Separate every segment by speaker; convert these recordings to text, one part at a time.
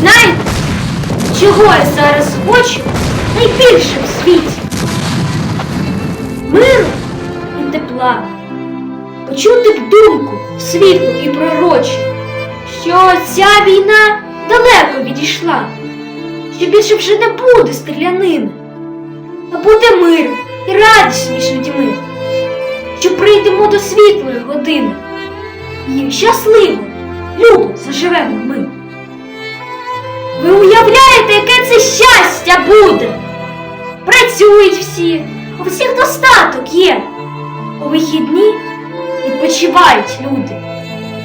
Speaker 1: знаєте, чого я зараз хочу найбільше в світі? Миру і тепла. Почути б думку світлу і пророчу, що ця війна далеко відійшла, що більше вже не буде стрілянин, а буде мир і радість між людьми, що прийдемо до світлої години і щасливо, любо заживемо ми. Ви уявляєте, яке це щастя буде? Працюють всі, у всіх достаток є. У вихідні відпочивають люди.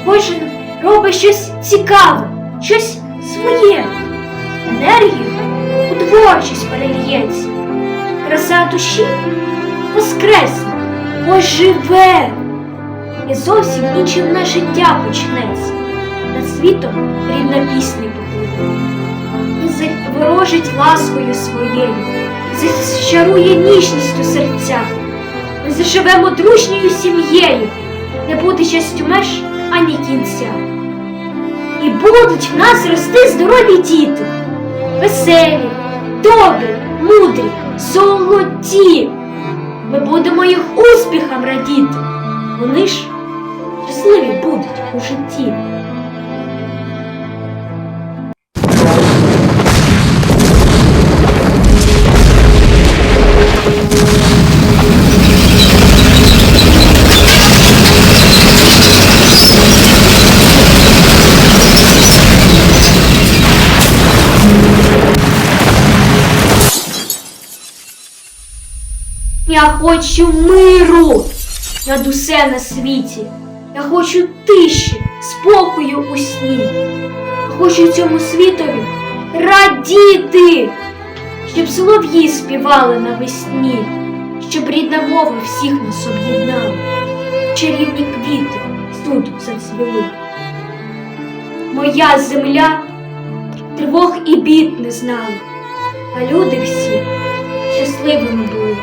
Speaker 1: Кожен робить щось цікаве, щось своє. Енергію у творчість переліється. Краса душі воскресне, оживе. І зовсім іншим на життя почнеться. Над світом рідна пісня попливе. І заворожить ласкою своєю, зачарує ніжністю серця. Ми заживемо дружньою сім'єю, не буде щастю меж ані кінця. І будуть в нас рости здорові діти, веселі, добрі, мудрі, золоті. Ми будемо їх успіхам радіти. Вони ж щасливі будуть у житті. Я хочу миру над усе на світі. Я хочу тиші, спокою у сні. Я хочу цьому світові радіти, щоб солов'ї співали навесні, щоб рідна мова всіх нас об'єднала, чарівні квіти суду зацвіли. Моя земля тривог і бід не знала, а люди всі щасливими були.